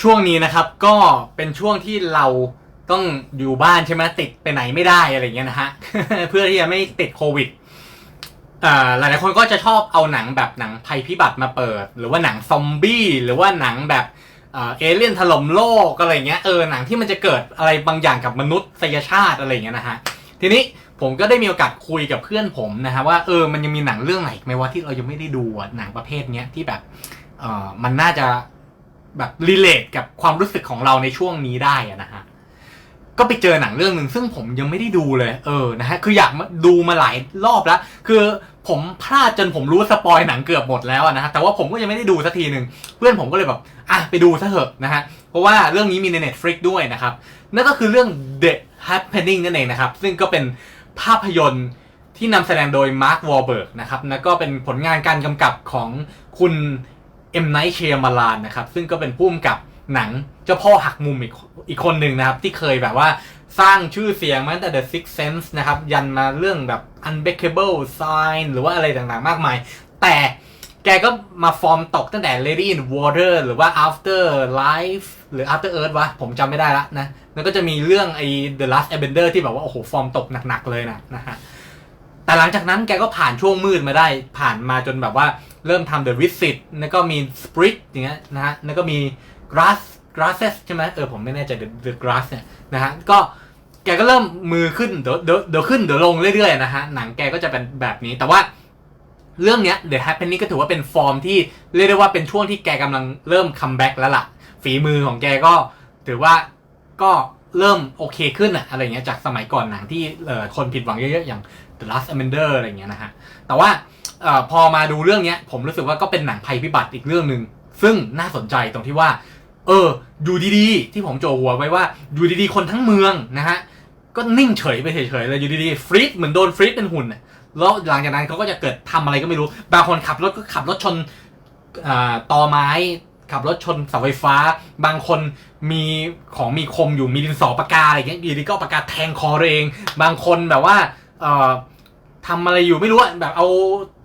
ช่วงนี้นะครับก็เป็นช่วงที่เราต้องอยู่บ้านใช่ไหมติดไปไหนไม่ได้อะไรเงี้ยนะฮะ เพื่อที่จะไม่ติดโควิดอ่าหลายคนก็จะชอบเอาหนังแบบหนังภัยพิบัติมาเปิด หรือว่าหนังซอมบี้หรือว่าหนังแบบเอเลี่ยนถล่มโลกอะไรเงี้ยเออหนังที่มันจะเกิดอะไรบางอย่างกับมนุษยชาติอะไรเงี้ยนะฮะทีนี้ผมก็ได้มีโอกาสคุยกับเพื่อนผมนะฮะว่าเออมันยังมีหนังเรื่องไหนไหมว่าที่เรายังไม่ได้ดูหนังประเภทเนี้ยที่แบบเออมันน่าจะ แบบรีเลทกับความรู้สึกของเราในช่วงนี้ได้อะนะฮะก็ไปเจอหนังเรื่องหนึ่งซึ่งผมยังไม่ได้ดูเลย เออนะฮะคืออยากดูมาหลายรอบแล้ว คือผมพลาดจนผมรู้สปอยหนังเกือบหมดแล้วนะฮะแต่ว่าผมก็ยังไม่ได้ดูสักทีหนึ่งเพื่อนผมก็เลยแบบอะไปดูซะเถอะนะฮะเพราะว่าเรื่องนี้มีใน Netflix ด้วยนะครับนั่นก็คือเรื่อง The Happening นั่นเองนะครับ ซึ่งก็เป็นภาพยนตร์ที่นำแสดงโดยมาร์ควอลเบิร์กนะครับแล้วก็เป็นผลงานการกำกับของคุณ เอ็มไนท์เชียมาลานนะครับซึ่งก็เป็นผู้กำกับหนังเจ้าพ่อหักมุมอีกอีกคนหนึ่งนะครับ ที่เคยแบบว่าสร้างชื่อเสียงมาตั้งแต่ The Sixth Sense นะครับ ยันมาเรื่องแบบ Unbreakable Sign หรือว่าอะไรต่างๆ มากมาย แต่แกก็มาฟอร์มตกตั้งแต่ Lady in Water หรือว่า After Life หรือ After Earth วะ ผมจำไม่ได้ละนะ แล้วก็จะมีเรื่องไอ้ The Last Airbender ที่แบบว่า โอ้โห ฟอร์มตกหนัก ๆ เลยนะนะฮะแต่หลังจากนั้นแกก็ผ่านช่วงมืดมาได้ผ่านมาจนแบบว่า เริ่มทำ The Visit แล้วก็มี Sprit อย่างเงี้ยนะฮะแล้วก็มี Grass Grasses ใช่ไหมเออผมไม่แน่ใจ The, The Grass เนี่ยนะฮะก็แกก็เริ่มมือขึ้นเดี๋ยวเดี๋ยวเดี๋ยวขึ้นเดี๋ยวลงเรื่อยๆนะฮะหนังแกก็จะเป็นแบบนี้แต่ว่าเรื่องเนี้ย The Happening ก็ถือว่าเป็นฟอร์มที่เรียกได้ว่าเป็นช่วงที่แกกำลังเริ่มคัมแบ็กแล้วล่ะ ฝีมือของแกก็ถือว่าก็เริ่มโอเคขึ้นอะอะไรเงี้ยจากสมัยก่อนหนังที่เออคนผิดหวังเยอะๆอย่าง The Last Airbender อะไรเงี้ยนะฮะแต่ว่า ออพอมาดูเรื่องเนี้ย ผมรู้สึกว่าก็เป็นหนังภัยพิบัติอีกเรื่องหนึ่งซึ่งน่าสนใจตรงที่ว่า เอออยู่ดีๆที่ผมโจหัวไว้ว่าอยู่ดีๆคนทั้งเมืองนะฮะก็นิ่งเฉยไปเฉยๆเลยอยู่ดีๆฟรีดเหมือนโดนฟรีดเป็นหุ่นแล้วหลังจากนั้นเขาก็จะเกิดทำอะไรก็ไม่รู้ บางคนขับรถก็ขับรถชนอ่าตอไม้ขับรถชนเสาไฟฟ้า บางคนมีของมีคมอยู่มีดินสอปากกาอะไรอย่างเงี้ยอยู่ดีก็ปากกาแทงคอตัวเอง บางคนแบบว่า ทำอะไรอยู่ไม่รู้อะแบบเอา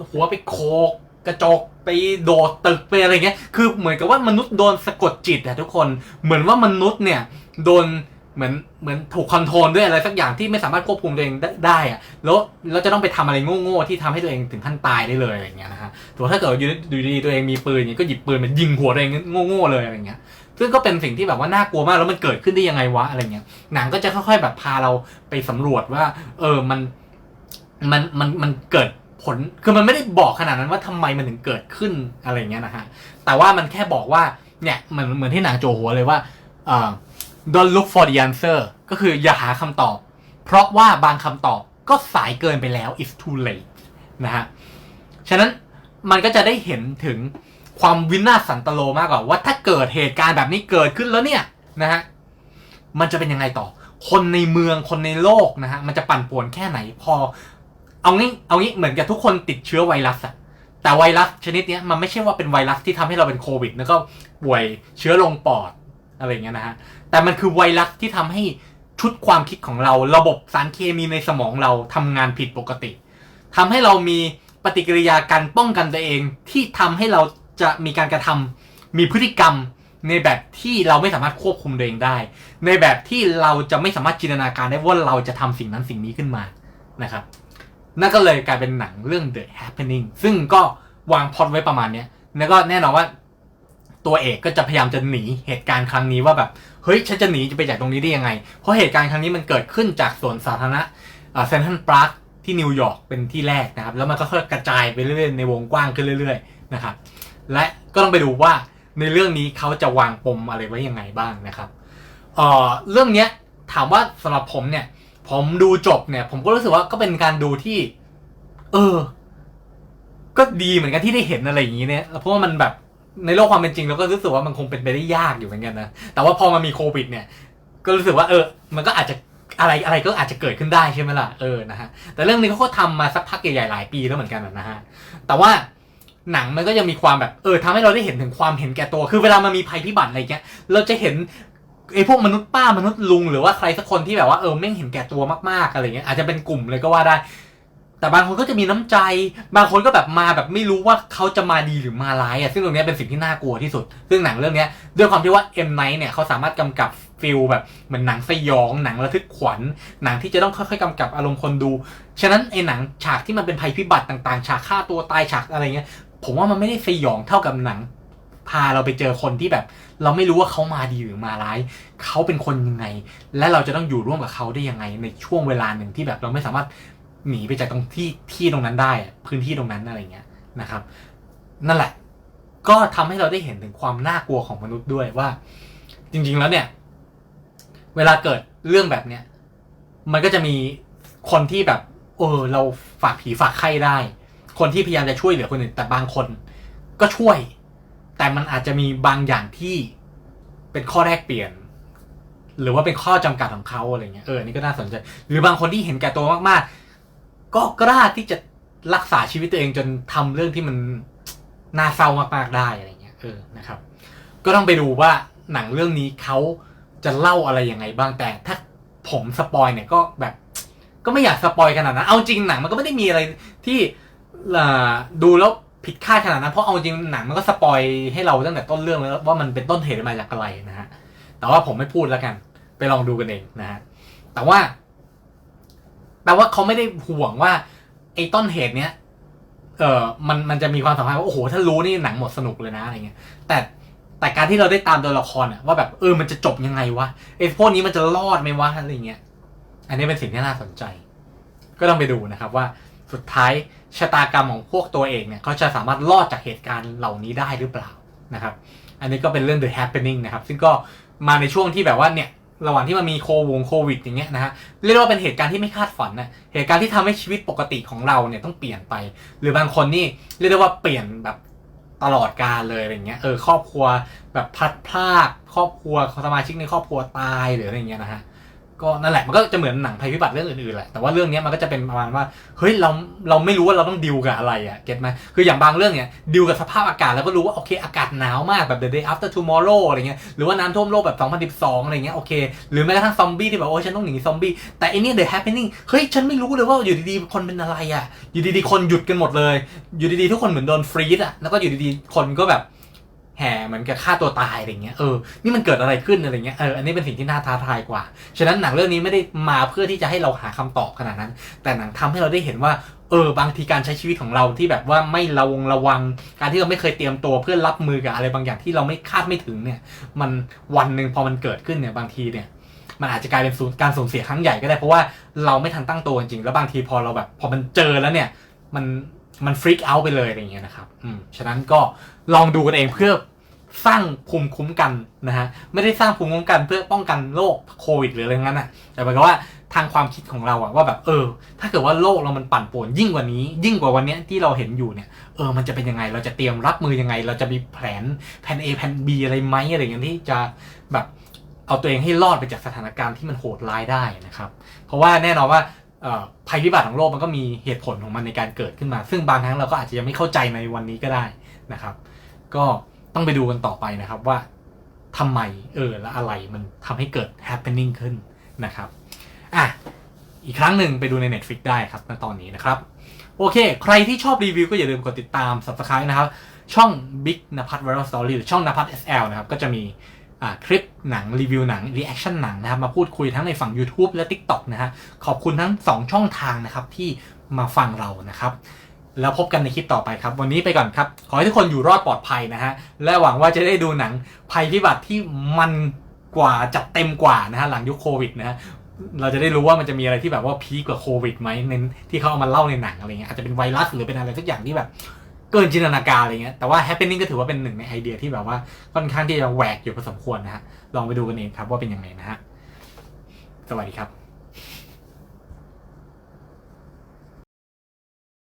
หัวไปโขกกระจกไปโดดตึกไปอะไรเงี้ย คือเหมือนกับว่ามนุษย์โดนสะกดจิตอะทุกคน เหมือนว่ามนุษย์เนี่ยโดนเหมือนเหมือนถูกคอนโทรลด้วยอะไรสักอย่างที่ไม่สามารถควบคุมตัวเองได้อะแล้วแล้วจะต้องไปทำอะไรโง่ๆที่ทำให้ตัวเองถึงขั้นตายได้เลยอะไรเงี้ยนะฮะแต่ว่าถ้าเกิดอยู่ดีๆตัวเองมีปืนเนี่ยก็หยิบปืนมายิงหัวตัวเองโง่ๆเลยอะไรเงี้ย ซึ่งก็เป็นสิ่งที่แบบว่าน่ากลัวมากแล้วมันเกิดขึ้นได้ยังไงวะอะไรเงี้ย หนังก็จะค่อยๆแบบพาเราไปสำรวจว่า เออมัน มันมันมันเกิดผลคือมันไม่ได้บอกขนาดนั้นว่าทำไมมันถึงเกิดขึ้นอะไรเงี้ยนะฮะแต่ว่ามันแค่บอกว่าเนี่ยเหมือนเหมือนที่หนังโจหัวเลยว่าเอ่อ don't look for the answer ก็คืออย่าหาคำตอบ เพราะว่าบางคำตอบก็สายเกินไปแล้ว it's too late นะฮะ ฉะนั้นมันก็จะได้เห็นถึงความวินาศสันตโลมากกว่าว่าถ้าเกิดเหตุการณ์แบบนี้เกิดขึ้นแล้วเนี่ยนะฮะ มันจะเป็นยังไงต่อ คนในเมืองคนในโลกนะฮะ มันจะปั่นป่วนแค่ไหนพอ เอางี้เอางี้เหมือนกับทุกคนติดเชื้อไวรัสอะแต่ไวรัสชนิดเนี้ยมันไม่ใช่ว่าเป็นไวรัสที่ทำให้เราเป็นโควิด แล้วก็ป่วยเชื้อลงปอดอะไรเงี้ยนะฮะแต่มันคือไวรัสที่ทำให้ชุดความคิดของเรา ระบบสารเคมีในสมองเราทำงานผิดปกติทำให้เรามีปฏิกิริยาการป้องกันตัวเอง ที่ทำให้เราจะมีการกระทำมีพฤติกรรมในแบบที่เราไม่สามารถควบคุมตัวเองได้ ในแบบที่เราจะไม่สามารถจินตนาการได้ว่าเราจะทำสิ่งนั้นสิ่งนี้ขึ้นมานะครับ นั่นก็เลยกลายเป็นหนังเรื่อง The Happening ซึ่งก็วางพล็อตไว้ประมาณเนี้ยแล้วก็แน่นอนว่าตัวเอกก็จะพยายามจะหนีเหตุการณ์ครั้งนี้ว่าแบบเฮ้ยฉันจะหนีจะไปจากตรงนี้ได้ยังไง เพราะเหตุการณ์ครั้งนี้มันเกิดขึ้นจากสวนสาธารณะเซนทรัลพาร์คที่นิวยอร์กเป็นที่แรกนะครับ แล้วมันก็ค่อยกระจายไปเรื่อยๆในวงกว้างขึ้นเรื่อยๆนะครับและก็ต้องไปดูว่าในเรื่องนี้เขาจะวางปมอะไรไว้ยังไงบ้างนะครับเเรื่องเนี้ยถามว่าสำหรับผมเนี่ย ผมดูจบเนี่ย ผมก็รู้สึกว่าก็เป็นการดูที่ เออ ก็ดีเหมือนกันที่ได้เห็นอะไรอย่างนี้เนี่ย เพราะว่ามันแบบในโลกความเป็นจริงเราก็รู้สึกว่ามันคงเป็นไปได้ยากอยู่เหมือนกันนะ แต่ว่าพอมามีโควิด เนี่ย ก็รู้สึกว่า เออ มันก็อาจจะอะไรอะไรก็อาจจะเกิดขึ้นได้ใช่ไหมล่ะ เออ นะฮะ แต่เรื่องนี้เขาก็ทำมาสักพักใหญ่ๆหลายปีแล้วเหมือนกันนะฮะ แต่ว่าหนังมันก็ยังมีความแบบเออทำให้เราได้เห็นถึงความเห็นแก่ตัว คือเวลามันมีภัยพิบัติอะไรเงี้ย เราจะเห็น ไอ้พวกมนุษย์ป้ามนุษย์ลุงหรือว่าใครสักคนที่แบบว่าเออไม่งเห็นแก่ตัวมากๆอะไรเงี้ยอาจจะเป็นกลุ่มเลยก็ว่าได้ แต่บางคนก็จะมีน้ำใจ บางคนก็แบบมาแบบไม่รู้ว่าเขาจะมาดีหรือมาร้ายอะซึ่งตรงนี้เป็นสิ่งที่น่ากลัวที่สุด ซึ่งหนังเรื่องนี้ด้วยความที่ว่าเอ็มไนท์เนี่ยเขาสามารถกำกับฟิลแบบเหมือนหนังสยองหนังระทึกขวัญ หนังที่จะต้องค่อยๆกำกับอารมณ์คนดู ฉะนั้นไอ้หนังฉากที่มันเป็นภัยพิบัติต่างๆ ฉากฆ่าตัวตายฉากอะไรเงี้ยผมว่ามันไม่ได้สยองเท่ากับหนัง พาเราไปเจอคนที่แบบ เราไม่รู้ว่าเขามาดีหรือมาร้าย เขาเป็นคนยังไง และเราจะต้องอยู่ร่วมกับเขาได้ยังไง ในช่วงเวลาหนึ่งที่แบบเราไม่สามารถหนีไปจากตรงที่ที่ตรงนั้นได้พื้นที่ตรงนั้นอะไรเงี้ยนะครับ นั่นแหละ ก็ทำให้เราได้เห็นถึงความน่ากลัวของมนุษย์ด้วยว่า จริง ๆแล้วเนี่ย เวลาเกิดเรื่องแบบเนี้ยมันก็จะมีคนที่แบบเออเราฝากผีฝากไข้ได้ คนที่พยายามจะช่วยเหลือคนอื่นแต่บางคน ก็ช่วย แต่มันอาจจะมีบางอย่างที่เป็นข้อแรกเปลี่ยน หรือว่าเป็นข้อจำกัดของเขาอะไรเงี้ยเออนนี่ก็น่าสนใจ หรือบางคนที่เห็นแก่ตัวมากๆ ก็กล้าที่จะรักษาชีวิตตัวเองจนทำเรื่องที่มันน่าเศร้ามากๆได้อะไรเงี้ยเออนะครับ ก็ต้องไปดูว่าหนังเรื่องนี้เขาจะเล่าอะไรยังไงบ้างแต่ถ้าผมสปอยเนี่ยก็แบบ ก็ไม่อยากสปอยขนาดนั้นเอาจริงหนังมันก็ไม่ได้มีอะไรที่อ่าดูแล้ว ผิดคาดขนาดนั้น เพราะเอาจริงหนังมันก็สปอยให้เราตั้งแต่ต้นเรื่องแล้วว่ามันเป็นต้นเหตุมาจากอะไรนะฮะแต่ว่าผมไม่พูดแล้วกัน ไปลองดูกันเองนะฮะแต่ว่าแปลว่าเขาไม่ได้ห่วงว่าไอ้ต้นเหตุเนี้ยเออมันมันจะมีความสำคัญว่าโอ้โหถ้ารู้นี่หนังหมดสนุกเลยนะอะไรเงี้ย แต่แต่การที่เราได้ตามตัวละครอะว่าแบบเออมันจะจบยังไงวะไอ้พวกนี้มันจะรอดไหมวะอะไรเงี้ย อันนี้เป็นสิ่งที่น่าสนใจ ก็ต้องไปดูนะครับว่าสุดท้าย ชะตากรรมของพวกตัวเองเนี่ยเขาจะสามารถรอดจากเหตุการณ์เหล่านี้ได้หรือเปล่านะครับ อันนี้ก็เป็นเรื่อง the happening นะครับ ซึ่งก็มาในช่วงที่แบบว่าเนี่ยระหว่างที่มันมีโควงโควิดอย่างเงี้ยนะฮะเรียกว่าเป็นเหตุการณ์ที่ไม่คาดฝันนะเหตุการณ์ที่ทำให้ชีวิตปกติของเราเนี่ยต้องเปลี่ยนไป หรือบางคนนี่เรียกได้ว่าเปลี่ยนแบบตลอดกาลเลยอะไรเงี้ยเออครอบครัวแบบพัดพรากครอบครัวสมาชิกในครอบครัวตายหรืออะไรเงี้ยนะฮะ ก็นั่นแหละมันก็จะเหมือนหนังภัยพิบัติเรื่องอื่นๆแหละแต่ว่าเรื่องนี้มันก็จะเป็นประมาณว่าเฮ้ยเราเราไม่รู้ว่าเราต้องดิวกับอะไรอะเก็ตไหมคืออย่างบางเรื่องเนี่ยดิวกับสภาพอากาศแล้วก็รู้ว่าโอเคอากาศหนาวมากแบบ the day after tomorrow อะไรเงี้ยหรือว่าน้ำท่วมโลกแบบ 2012 อะไรเงี้ยโอเคหรือแม้กระทั่งซอมบี้ที่แบบโอ้ยฉันต้องหนีซอมบี้แต่อันนี้ the happening เฮ้ยฉันไม่รู้เลยว่าอยู่ดีๆคนเป็นอะไรอะอยู่ดีๆคนหยุดกันหมดเลย อยู่ดีๆทุกคนเหมือนโดนฟรีดอะแล้วก็อยู่ดีๆคนก็แบบ แห่เหมือนกับฆ่าตัวตายอะไรเงี้ยเออนี่มันเกิดอะไรขึ้นอะไรเงี้ยเอออันนี้เป็นสิ่งที่น่าท้าทายกว่า ฉะนั้นหนังเรื่องนี้ไม่ได้มาเพื่อที่จะให้เราหาคำตอบขนาดนั้น แต่หนังทำให้เราได้เห็นว่าเออบางทีการใช้ชีวิตของเราที่แบบว่าไม่ระวงระวัง การที่เราไม่เคยเตรียมตัวเพื่อรับมือกับอะไรบางอย่างที่เราไม่คาดไม่ถึงเนี่ย มันวันหนึ่งพอมันเกิดขึ้นเนี่ยบางทีเนี่ยมันอาจจะกลายเป็นการสูญเสียครั้งใหญ่ก็ได้เพราะว่าเราไม่ทันตั้งตัวจริงแล้วบางทีพอเราแบบ พอมันเจอแล้วเนี่ยมันมันฟรีกเอาไปเลยอะไรเงี้ยนะครับ อืม ฉะนั้นก็ลองดูกันเองเพื่อ สร้างภูมิคุ้มกันนะฮะไม่ได้สร้างภูมิคุ้มกันเพื่อป้องกันโรคโควิดหรืออะไรงั้นอะแต่หมายความว่าทางความคิดของเราอะว่าแบบเออ ถ้าเกิดว่าโลกเรามันปั่นป่วนยิ่งกว่านี้ ยิ่งกว่าวันเนี้ยที่เราเห็นอยู่เนี่ยเออมันจะเป็นยังไงเราจะเตรียมรับมือยังไง เราจะมีแผนแผน A แผน B อะไรไหมอะไรอย่างเงี้ยที่จะแบบเอาตัวเองให้รอดไปจากสถานการณ์ที่มันโหดร้ายได้นะครับ เพราะว่าแน่นอนว่าออภัยพิบัติของโลกมันก็มีเหตุผลของมันในการเกิดขึ้นมา ซึ่งบางครั้งเราก็อาจจะยังไม่เข้าใจในวันนี้ก็ได้นะครับ ก็ ต้องไปดูกันต่อไปนะครับว่าทำไมเออและอะไรมันทำให้เกิด happening ขึ้นนะครับ อะ อีกครั้งหนึ่งไปดูใน Netflix ได้ครับณตอนนี้นะครับ โอเค ใครที่ชอบรีวิวก็อย่าลืมกดติดตาม Subscribe นะครับ ช่อง Big นภัทร Viral Story หรือช่องนภัทร SL นะครับ ก็จะมีอ่าคลิปหนัง รีวิวหนัง reaction หนังนะครับ มาพูดคุยทั้งในฝั่ง YouTube และ TikTok นะฮะขอบคุณทั้ง 2 ช่องทางนะครับที่มาฟังเรานะครับ แล้วพบกันในคลิปต่อไปครับ วันนี้ไปก่อนครับ ขอให้ทุกคนอยู่รอดปลอดภัยนะฮะ และหวังว่าจะได้ดูหนังภัยพิบัติที่มันกว่าจัดเต็มกว่านะฮะหลังยุคโควิดนะฮะเราจะได้รู้ว่ามันจะมีอะไรที่แบบว่าพีกว่าโควิดไหมในที่เขาเอามาเล่าในหนังอะไรเงี้ยอาจจะเป็นไวรัสหรือเป็นอะไรสักอย่างที่แบบเกินจินตนาการอะไรเงี้ยแต่ว่า happening ก็ถือว่าเป็นหนึ่งในไอเดียที่แบบว่าค่อนข้างที่จะแหวกอยู่พอสมควรนะฮะลองไปดูกันเองครับว่าเป็นยังไงนะฮะสวัสดีครับ